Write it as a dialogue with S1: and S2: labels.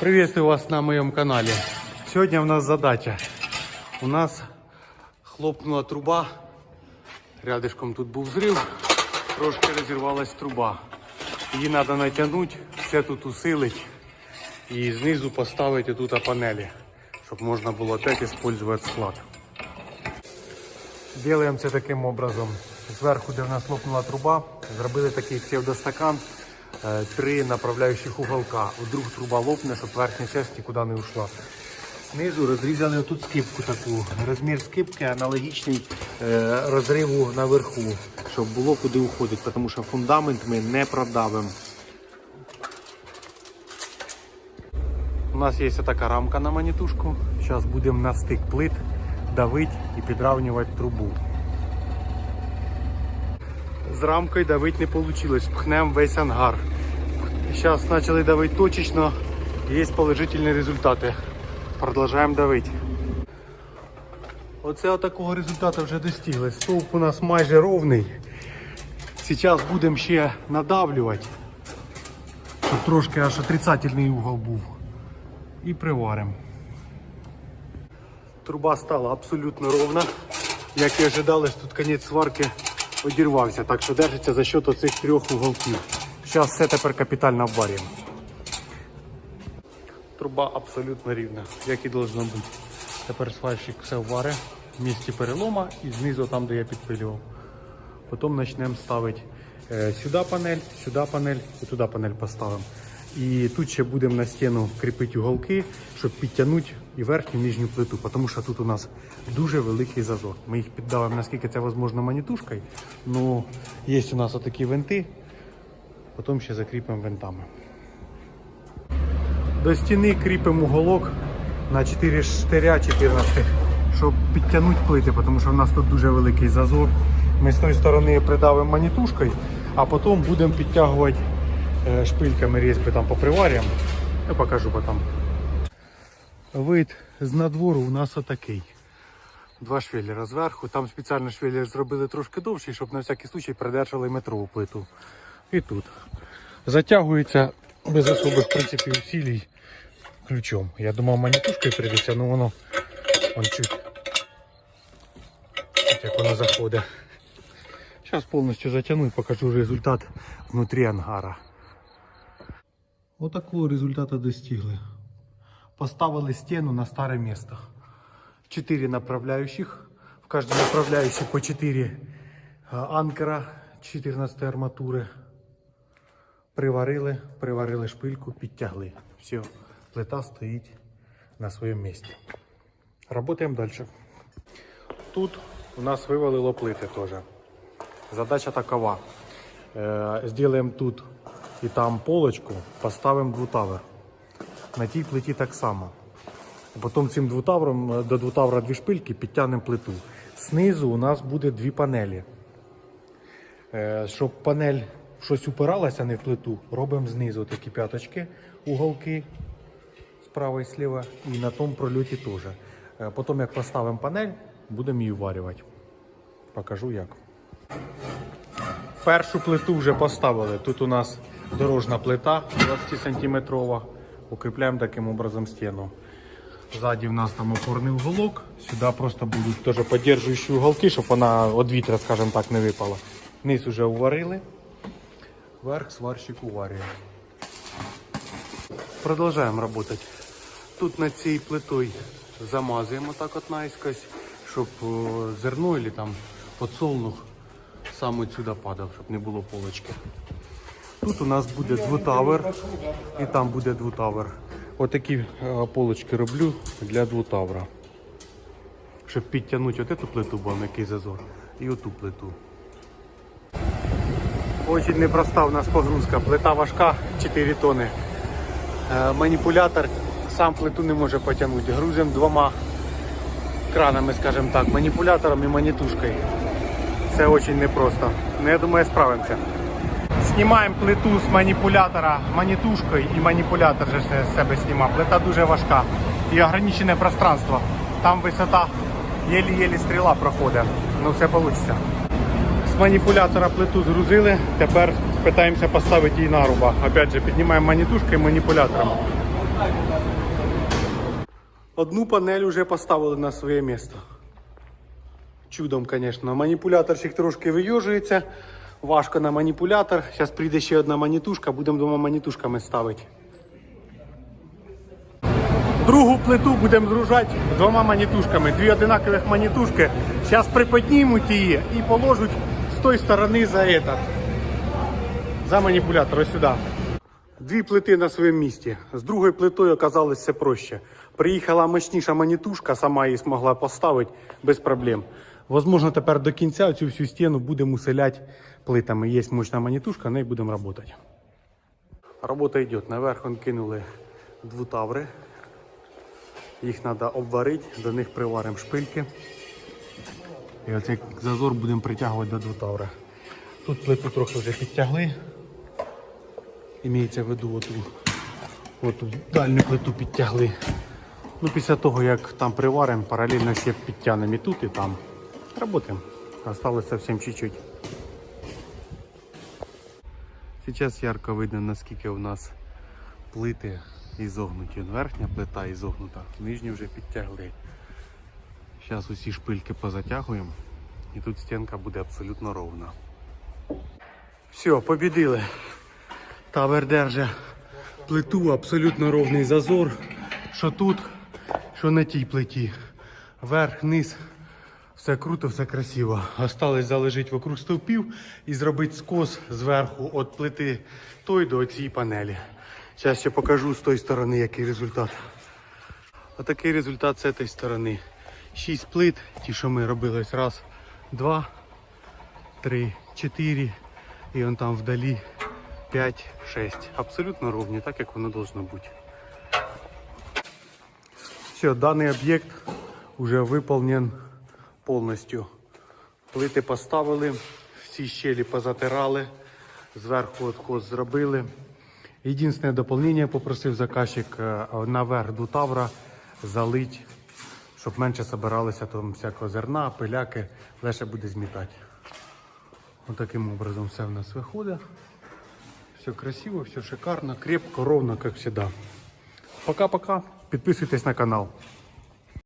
S1: Приветствую вас на моем канале. Сегодня у нас задача. У нас хлопнула труба. Рядышком тут був зрив. Трошки розірвалась труба. Її треба натягнути, все тут усилити і знизу поставити тут панелі, щоб можна було опять использовать склад. Делаємо це таким образом. Зверху, де в нас лопнула труба, зробили такий псевдостакан, три направляючих уголка. Вдруг труба лопне, щоб верхня часть нікуди не ушла. Знизу розрізали отут скипку таку. Розмір скипки аналогічний е, розриву наверху, щоб було куди уходити, тому що фундамент ми не продавимо. У нас є така рамка на манітушку. Зараз будемо на стик плит давити і підравнювати трубу. З рамкою давити не вийшло, пхнемо весь ангар. Зараз почали давити точечно, є положительні результати. Продовжуємо давити. Оце такого результату вже достигли. Стовп у нас майже ровний. Зараз будемо ще надавлювати, щоб трошки аж отрицательний угол був. І приваримо. Труба стала абсолютно ровна. Як і ожидалось, тут кінець сварки одірвався, так що держиться за счет оцих трьох уголків. Зараз все тепер капітально обварюємо. Труба абсолютно рівна, як і должно бути. Тепер сварщик все вваре в місці перелома і знизу там, де я підпилював. Потім почнемо ставити е, сюди панель, сюди панель і туди панель поставимо. І тут ще будемо на стіну кріпити уголки, щоб підтягнути і верхню, і нижню плиту, тому що тут у нас дуже великий зазор. Ми їх піддавимо, наскільки це можливо, манітушкою. Ну, є у нас отакі винти, потім ще закріпимо винтами. До стіни кріпимо уголок на 4 штиря 14, щоб підтягнути плити, тому що в нас тут дуже великий зазор. Ми з тої сторони придавимо манітушкою, а потім будемо підтягувати шпильками різьби там поприварюємо. Я покажу потім. Вид з надвору у нас отакий. Два швеллера зверху. Там спеціально швеллер зробили трошки довший, щоб на всякий случай придержали метрову плиту. І тут. Затягується без особих в принципі, ключом. Я думав манітушкою прийдеться, але воно он чуть. Як воно заходить. Зараз повністю затягну і покажу результат внутрі ангара. Отакого результату достигли. Поставили стену на старе місце. Чотири направляючих. В кожній направляющей по 4 анкера 14 арматури. Приварили, приварили шпильку, підтягли. Все, плита стоїть на своєму місці. Работаємо далі. Тут у нас вивалило плити теж. Задача такова. Е, тут і там полочку, поставимо двутавер. На тій плиті так само. Потім цим двутавром е, до двутавра дві шпильки підтягнемо плиту. Знизу у нас буде дві панелі. Е, Щоб панель щось упиралася не в плиту, робимо знизу такі п'яточки, уголки справа і сліва, і на тому прольоті теж. Е, Потім, як поставимо панель, будемо її варювати. Покажу як. Першу плиту вже поставили. Тут у нас дорожна плита 20 сантиметрова. Укріпляємо таким образом стіну. Ззаді в нас там опорний уголок. Сюди просто будуть теж підтримуючі уголки, щоб вона від вітра, скажімо так, не випала. Низ вже уварили. Верх сварщик уварює. Продовжуємо працювати. Тут над цією плитою замазуємо так от наискось, щоб зерно або там подсолнух саме сюди падав, щоб не було полочки. Тут у нас буде двутавер і там буде двутавер. Отакі е, полочки роблю для двутавра. Щоб підтягнути от цю плиту, бо який зазор, і оту плиту. Очень непроста у нас погрузка. Плита важка, 4 тони. Е, Маніпулятор сам плиту не може потягнути. Грузимо двома кранами, скажімо так, маніпулятором і манітушкою. Це дуже непросто. Ну, я думаю, справимося. Знімаємо плиту з маніпулятора манітушкою і маніпулятор же з себе знімав. Плита дуже важка і ограничене пространство. Там висота єлі-єлі стріла проходить. Ну все вийде. З маніпулятора плиту згрузили, тепер питаємося поставити її на руба. Опять же, піднімаємо манітушкою і маніпулятором. Одну панель вже поставили на своє місце. Чудом, звісно. Маніпуляторчик трошки вийожується. Важко на маніпулятор. Зараз прийде ще одна манітушка, будемо двома манітушками ставити. Другу плиту будемо зружати двома манітушками. Дві одинакових манітушки. Зараз приподнімуть її і положать з тої сторони за этот. За маніпулятор, ось сюди. Дві плити на своєму місці. З другою плитою оказалось все проще. Приїхала мощніша манітушка, сама її змогла поставити без проблем. Возможно, тепер до кінця цю всю стіну будемо уселяти плитами. Є мощна манітушка, нею будемо працювати. Робота йде. Наверх он кинули двутаври. Їх треба обварити, до них приваримо шпильки. І оцей зазор будемо притягувати до двутаври. Тут плиту трохи вже підтягли. Імеється в виду оту, оту дальню плиту підтягли. Ну, після того, як там приваримо, паралельно ще підтягнемо і тут, і там. Работаємо. Осталось совсем чуть-чуть. Сейчас ярко видно, наскільки у нас плити ізогнуті. Верхня плита ізогнута, нижню вже підтягли. Зараз усі шпильки позатягуємо і тут стінка буде абсолютно ровна. Все, побідили. Тавер держить плиту, абсолютно ровний зазор. Що тут, що на тій плиті. Верх, низ. Все круто, все красиво. Осталось залежить вокруг стовпів і зробити скос зверху від плити той до цієї панелі. Зараз ще покажу з тої сторони, який результат. Отакий результат з цієї сторони. Шість плит, ті, що ми робили ось раз, два, три, чотири. І он там вдалі 5-6. Абсолютно ровні, так як воно должно бути. Все, даний об'єкт вже виконан повністю. Плити поставили, всі щелі позатирали, зверху откос зробили. Єдине доповнення попросив заказчик е, наверх до тавра залить, щоб менше збиралося там всякого зерна, пиляки, легше буде змітати. Вот таким образом все у нас выходит. Все красиво, все шикарно, крепко, ровно, как всегда. Пока-пока. Подписывайтесь на канал.